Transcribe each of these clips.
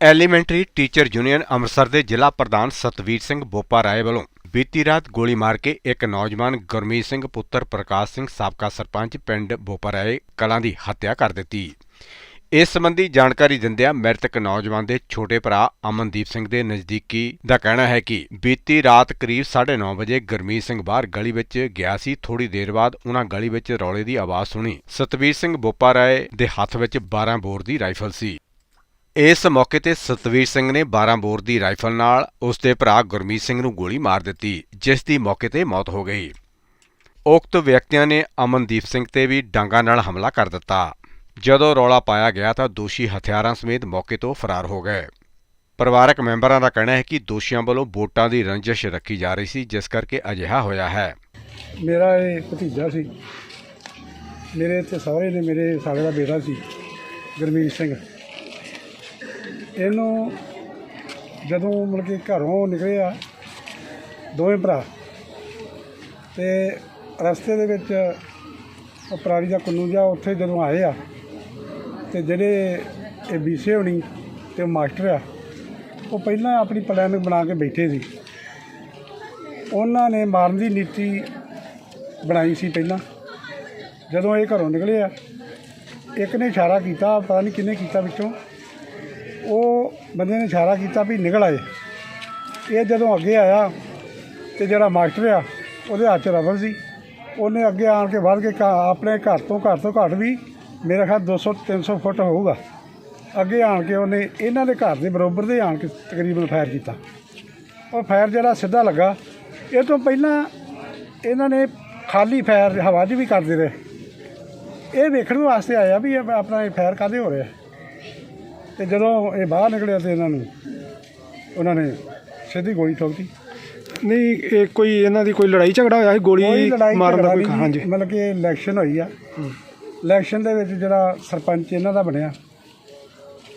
Elementary teacher union Amritsar ਦੇ ਜ਼ਿਲ੍ਹਾ ਪ੍ਰਧਾਨ ਸਤਵੀਰ ਸਿੰਘ ਬੋਪਾ ਰਾਏ ਵੱਲੋਂ ਬੀਤੀ ਰਾਤ ਗੋਲੀ ਮਾਰ ਕੇ ਇੱਕ ਨੌਜਵਾਨ ਗੁਰਮੀਤ ਸਿੰਘ ਪੁੱਤਰ ਪ੍ਰਕਾਸ਼ ਸਿੰਘ ਸਾਬਕਾ ਸਰਪੰਚ ਪਿੰਡ ਬੋਪਾ ਰਾਏ ਕਲਾਂ ਦੀ ਹੱਤਿਆ ਕਰ ਦਿੱਤੀ। ਇਸ ਸੰਬੰਧੀ ਜਾਣਕਾਰੀ ਦਿੰਦਿਆਂ ਮ੍ਰਿਤਕ ਨੌਜਵਾਨ ਦੇ ਛੋਟੇ ਭਰਾ ਅਮਨਦੀਪ ਸਿੰਘ ਦੇ ਨਜ਼ਦੀਕੀ ਦਾ ਕਹਿਣਾ ਹੈ ਕਿ ਬੀਤੀ ਰਾਤ ਕਰੀਬ 9:30 ਵਜੇ ਗੁਰਮੀਤ ਸਿੰਘ ਬਾਹਰ ਗਲੀ ਵਿੱਚ ਗਿਆ ਸੀ। ਥੋੜੀ ਦੇਰ ਬਾਅਦ ਉਹਨਾਂ ਗਲੀ ਵਿੱਚ ਰੌਲੇ ਦੀ ਆਵਾਜ਼ ਸੁਣੀ। ਸਤਵੀਰ ਸਿੰਘ ਬੋਪਾ ਰਾਏ ਦੇ ਹੱਥ ਵਿੱਚ 12 ਬੋਰ ਦੀ ਰਾਈਫਲ ਸੀ। ਇਸ ਮੌਕੇ ਤੇ ਸਤਵੀਰ ਸਿੰਘ ਨੇ 12 ਬੋਰ ਦੀ ਰਾਈਫਲ ਨਾਲ ਉਸ ਦੇ ਭਰਾ ਗੁਰਮੀਤ ਸਿੰਘ ਨੂੰ ਗੋਲੀ ਮਾਰ ਦਿੱਤੀ, ਜਿਸ ਦੀ ਮੌਕੇ ਤੇ ਮੌਤ ਹੋ ਗਈ। ਉਕਤ ਵਿਅਕਤੀਆਂ ਨੇ ਅਮਨਦੀਪ ਸਿੰਘ ਤੇ ਵੀ ਡਾਂਗਾ ਨਾਲ ਹਮਲਾ ਕਰ ਦਿੱਤਾ। ਜਦੋਂ ਰੌਲਾ ਪਾਇਆ ਗਿਆ ਤਾਂ ਦੋਸ਼ੀ ਹਥਿਆਰਾਂ ਸਮੇਤ ਮੌਕੇ ਤੋਂ ਫਰਾਰ ਹੋ ਗਏ। ਪਰਿਵਾਰਕ ਮੈਂਬਰਾਂ ਦਾ ਕਹਿਣਾ ਹੈ ਕਿ ਦੋਸ਼ੀਆਂ ਵੱਲੋਂ ਵੋਟਾਂ ਦੀ ਰੰਜਿਸ਼ ਰੱਖੀ ਜਾ ਰਹੀ ਸੀ, ਜਿਸ ਕਰਕੇ ਅਜਿਹਾ ਹੋਇਆ ਹੈ। ਮੇਰਾ ਇਹ ਭਤੀਜਾ ਸੀ। ਮੇਰੇ ਇੱਥੇ ਸਹੁਰੇ ਨੇ ਮੇਰੇ ਸਾਲੇ ਦਾ ਬੇਟਾ ਸੀ, ਗੁਰਮੀਤ ਸਿੰਘ। ਇਹਨੂੰ ਜਦੋਂ ਮਤਲਬ ਕਿ ਘਰੋਂ ਨਿਕਲੇ ਆ ਦੋਵੇਂ ਭਰਾ, ਤੇ ਰਸਤੇ ਦੇ ਵਿੱਚ ਉਹ ਪਰਾਲੀ ਦਾ ਕੁੰਨੂ ਜਿਹਾ ਉੱਥੇ ਜਦੋਂ ਆਏ ਆ, ਤੇ ਜਿਹੜੇ ਇਹ ਬੀਸੇ ਹੋਣੀ ਤੇ ਉਹ ਮਾਸਟਰ ਆ, ਉਹ ਪਹਿਲਾਂ ਆਪਣੀ ਪਲਾਨ ਬਣਾ ਕੇ ਬੈਠੇ ਸੀ। ਉਹਨਾਂ ਨੇ ਮਾਰਨ ਦੀ ਨੀਤੀ ਬਣਾਈ ਸੀ ਪਹਿਲਾਂ। ਜਦੋਂ ਇਹ ਘਰੋਂ ਨਿਕਲੇ ਆ, ਇੱਕ ਨੇ ਇਸ਼ਾਰਾ ਕੀਤਾ, ਪਤਾ ਨਹੀਂ ਕਿੰਨੇ ਕੀਤਾ ਵਿੱਚੋਂ ਉਹ ਬੰਦੇ ਨੇ ਇਸ਼ਾਰਾ ਕੀਤਾ ਵੀ ਨਿਕਲ ਆਏ। ਇਹ ਜਦੋਂ ਅੱਗੇ ਆਇਆ ਤੇ ਜਿਹੜਾ ਮਾਸਟਰ ਆ, ਉਹਦੇ ਹੱਥ 'ਚ ਰਫਲ ਸੀ। ਉਹਨੇ ਅੱਗੇ ਆਣ ਕੇ ਵੱਧ ਕੇ ਘਾ- ਆਪਣੇ ਘਰ ਤੋਂ ਘਰ ਤੋਂ ਘੱਟ ਵੀ ਮੇਰਾ ਖਿਆਲ 200 300 ਫੁੱਟ ਹੋਊਗਾ। ਅੱਗੇ ਆਣ ਕੇ ਉਹਨੇ ਇਹਨਾਂ ਦੇ ਘਰ ਦੇ ਬਰੋਬਰ ਦੇ ਆਣ ਕੇ ਤਕਰੀਬਨ ਫਾਇਰ ਕੀਤਾ। ਉਹ ਫਾਇਰ ਜਿਹੜਾ ਸਿੱਧਾ ਲੱਗਾ, ਇਹ ਤੋਂ ਪਹਿਲਾਂ ਇਹਨਾਂ ਨੇ ਖਾਲੀ ਫਾਇਰ ਹਵਾ 'ਚ ਵੀ ਕਰਦੇ ਰਹੇ। ਇਹ ਵੇਖਣ ਵਾਸਤੇ ਆਇਆ ਵੀ ਇਹ ਆਪਣਾ ਇਹ ਫਾਇਰ ਕਾਦੇ ਹੋ ਰਿਹਾ। ਤੇ ਜਦੋਂ ਇਹ ਬਾਹਰ ਨਿਕਲਿਆ ਤੇ ਇਹਨਾਂ ਨੂੰ ਉਹਨਾਂ ਨੇ ਸਿੱਧੀ ਗੋਲੀ ਠੋਕਤੀ ਨਹੀਂ ਇਹ ਕੋਈ ਇਹਨਾਂ ਦੀ ਕੋਈ ਲੜਾਈ ਝਗੜਾ ਹੋਇਆ ਸੀ? ਗੋਲੀ ਲੜਾਈ ਮਾਰਨ ਦਾ ਝਗੜਾ ਕੋਈ ਨਹੀਂ ਹਾਂਜੀ। ਮਤਲਬ ਕਿ ਇਲੈਕਸ਼ਨ ਹੋਈ ਆ। ਇਲੈਕਸ਼ਨ ਦੇ ਵਿੱਚ ਜਿਹੜਾ ਸਰਪੰਚ ਇਹਨਾਂ ਦਾ ਬਣਿਆ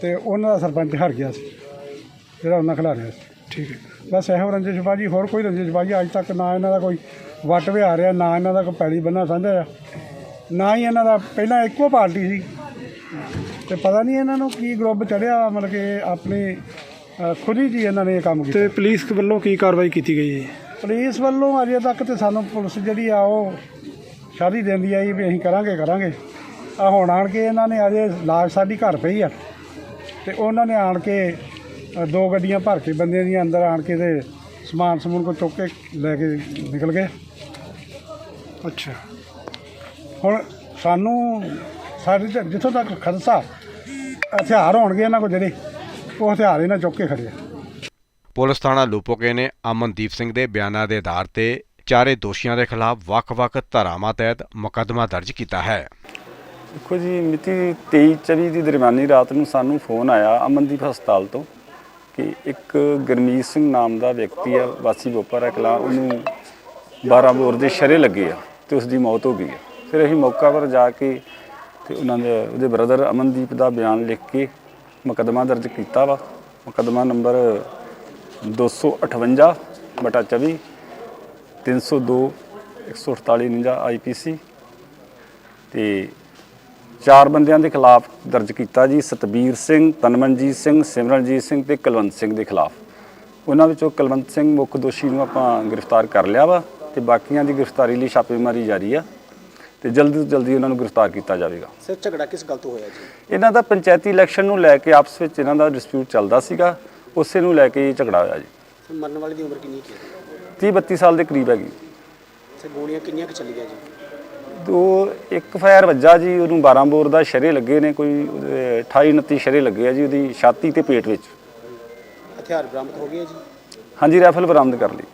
ਤੇ ਉਹਨਾਂ ਦਾ ਸਰਪੰਚ ਹਾਰ ਗਿਆ ਸੀ ਜਿਹੜਾ ਉਹਨਾਂ ਖਿਲਾ ਰਿਹਾ ਸੀ। ਠੀਕ ਹੈ। ਬਸ ਇਹੋ ਰੰਜਿਸ਼ਬਾਜੀ ਹੋਰ ਕੋਈ ਰੰਜਿਸ਼ਬਾਜੀ ਅੱਜ ਤੱਕ ਨਾ ਇਹਨਾਂ ਦਾ ਕੋਈ ਵਟ ਵਿਹਾਰ ਆ ਨਾ ਇਹਨਾਂ ਦਾ ਕੋਈ ਪੈਲੀ ਬੰਨਾ ਸਾਂਝਾ ਆ ਨਾ ਹੀ ਇਹਨਾਂ ਦਾ ਪਹਿਲਾਂ ਇੱਕੋ ਪਾਰਟੀ ਸੀ। ਤੇ ਪਤਾ ਨਹੀਂ ਇਹਨਾਂ ਨੂੰ ਕੀ ਗਰੁੱਪ ਚੜਿਆ ਮਤਲਬ ਕਿ ਆਪਣੇ ਅ, ਖੁਦ ਹੀ ਜੀ ਇਹਨਾਂ ਨੇ ਇਹ ਕੰਮ ਕੀਤਾ। ਤੇ ਪੁਲਿਸ ਵੱਲੋਂ ਕੀ ਕਾਰਵਾਈ ਕੀਤੀ ਗਈ ਹੈ? ਪੁਲਿਸ ਵੱਲੋਂ ਅਜੇ ਤੱਕ ਤੇ ਸਾਨੂੰ ਪੁਲਿਸ ਜਿਹੜੀ ਆ ਉਹ ਸ਼ਾਦੀ ਦਿੰਦੀ ਆਈ ਵੀ ਅਸੀਂ ਕਰਾਂਗੇ ਕਰਾਂਗੇ। ਆ ਹੁਣ ਆਣ ਕੇ ਇਹਨਾਂ ਨੇ ਅਜੇ ਲਾਸ਼ ਸਾਡੀ ਘਰ ਪਈ ਆ। ਤੇ ਉਹਨਾਂ ਨੇ ਆਣ ਕੇ ਅ, ਦੋ ਗੱਡੀਆਂ ਭਰ ਕੇ ਬੰਦਿਆਂ ਦੀਆਂ ਅੰਦਰ ਆਣ ਕੇ ਤੇ ਸਮਾਨ ਸਮੂਨ ਕੋ ਚੁੱਕ ਕੇ ਲੈ ਕੇ ਨਿਕਲ ਗਏ। ਅੱਛਾ। ਹੁਣ ਸਾਨੂੰ ਸਾਡੇ ਤੇ ਜਿੱਥੋਂ ਤੱਕ ਖਦਸ਼ਾ ਹਥਿਆਰ ਹੋਣਗੇ ਇਹਨਾਂ ਕੋਲ ਜਿਹੜੇ ਉਹ ਹਥਿਆਰ ਇਹਨਾਂ ਚੁੱਕ ਕੇ ਖੜੇ ਆ। ਪੁਲਿਸ ਥਾਣਾ ਲੂਪੋਕੇ ਨੇ ਅਮਨਦੀਪ ਸਿੰਘ ਦੇ ਬਿਆਨਾਂ ਦੇ ਆਧਾਰ ਤੇ ਚਾਰੇ ਦੋਸ਼ੀਆਂ ਦੇ ਖਿਲਾਫ ਵੱਖ-ਵੱਖ ਧਾਰਾਵਾਂ ਤਹਿਤ ਮੁਕੱਦਮਾ ਦਰਜ ਕੀਤਾ ਹੈ। ਦੇਖੋ ਜੀ ਮਿਤੀ 23 24 ਦੀ ਦਰਮਿਆਨੀ ਰਾਤ ਨੂੰ ਸਾਨੂੰ ਫੋਨ ਆਇਆ ਅਮਨਦੀਪ ਹਸਪਤਾਲ ਤੋਂ ਕਿ ਇੱਕ ਗਰਮੀਤ ਸਿੰਘ ਨਾਮ ਦਾ ਵਿਅਕਤੀ ਆ ਵਾਸੀ ਬੋਪਰਾ ਕਲਾ ਉਹਨੂੰ 12 ਬੋਰ ਦੇ ਸ਼ਰੇ ਲੱਗੇ ਆ ਤੇ ਉਸ ਦੀ ਮੌਤ ਹੋ ਗਈ ਆ। ਫਿਰ ਅਸੀਂ ਮੌਕਾ ਪਰ ਜਾ ਕੇ ਤੇ ਉਹਨਾਂ ਦੇ, ਉਹਦੇ ਬ੍ਰਦਰ ਅਮਨਦੀਪ ਦਾ ਬਿਆਨ ਲਿਖ ਕੇ ਮੁਕੱਦਮਾ ਦਰਜ ਕੀਤਾ ਵਾ। ਮੁਕੱਦਮਾ ਨੰਬਰ 258 ਬਟਾ 24 302 148 49 ਆਈਪੀਸੀ ਤੇ ਚਾਰ ਬੰਦਿਆਂ ਦੇ ਖਿਲਾਫ ਦਰਜ ਕੀਤਾ ਜੀ ਸਤਬੀਰ ਸਿੰਘ, ਤਨਮਨਜੀਤ ਸਿੰਘ, ਸਿਮਰਨਜੀਤ ਸਿੰਘ ਤੇ ਕੁਲਵੰਤ ਸਿੰਘ ਦੇ ਖਿਲਾਫ। ਉਹਨਾਂ ਵਿੱਚੋਂ ਕੁਲਵੰਤ ਸਿੰਘ ਮੁੱਖ ਦੋਸ਼ੀ ਨੂੰ ਆਪਾਂ ਗ੍ਰਿਫਤਾਰ ਕਰ ਲਿਆ ਵਾ ਤੇ ਬਾਕੀਆਂ ਦੀ ਗ੍ਰਿਫਤਾਰੀ ਲਈ ਛਾਪੇਮਾਰੀ ਜਾਰੀ ਆ। ਤੇ ਜਲਦੀ ਤੋਂ ਜਲਦੀ ਉਹਨਾਂ ਨੂੰ ਗ੍ਰਿਫਤਾਰ ਕੀਤਾ ਜਾਵੇਗਾ। ਸਰ ਝਗੜਾ ਕਿਸ ਗੱਲ ਤੋਂ ਹੋਇਆ ਜੀ? ਇਹਨਾਂ ਦਾ ਪੰਚਾਇਤੀ ਇਲੈਕਸ਼ਨ ਨੂੰ ਲੈ ਕੇ ਆਪਸ ਵਿੱਚ ਇਹਨਾਂ ਦਾ ਡਿਸਪਿਊਟ ਚੱਲਦਾ ਸੀਗਾ ਉਸੇ ਨੂੰ ਲੈ ਕੇ ਇਹ ਝਗੜਾ ਹੋਇਆ ਜੀ। ਮਰਨ ਵਾਲੇ ਦੀ ਉਮਰ ਕਿੰਨੀ ਕੁ ਹੈ 30 32 ਸਾਲ ਦੇ ਕਰੀਬ ਹੈਗੀ। ਸਰ ਗੋਲੀਆਂ ਕਿੰਨੀਆਂ ਕੁ ਚੱਲੀਆਂ ਜੀ? ਦੋ ਇੱਕ ਫਾਇਰ ਵੱਜਾ ਜੀ ਉਹਨੂੰ 12 ਬੋਰ ਦਾ ਸ਼ਰੇ ਲੱਗੇ ਨੇ ਕੋਈ ਉਹਦੇ 28 29 ਸ਼ਰੇ ਲੱਗੇ ਆ ਜੀ ਉਹਦੀ ਛਾਤੀ ਤੇ ਪੇਟ ਵਿੱਚ। ਹਥਿਆਰ ਬਰਾਮਦ ਹੋ ਗਏ ਜੀ? ਹਾਂਜੀ ਰਾਈਫਲ ਬਰਾਮਦ ਕਰ ਲਈ।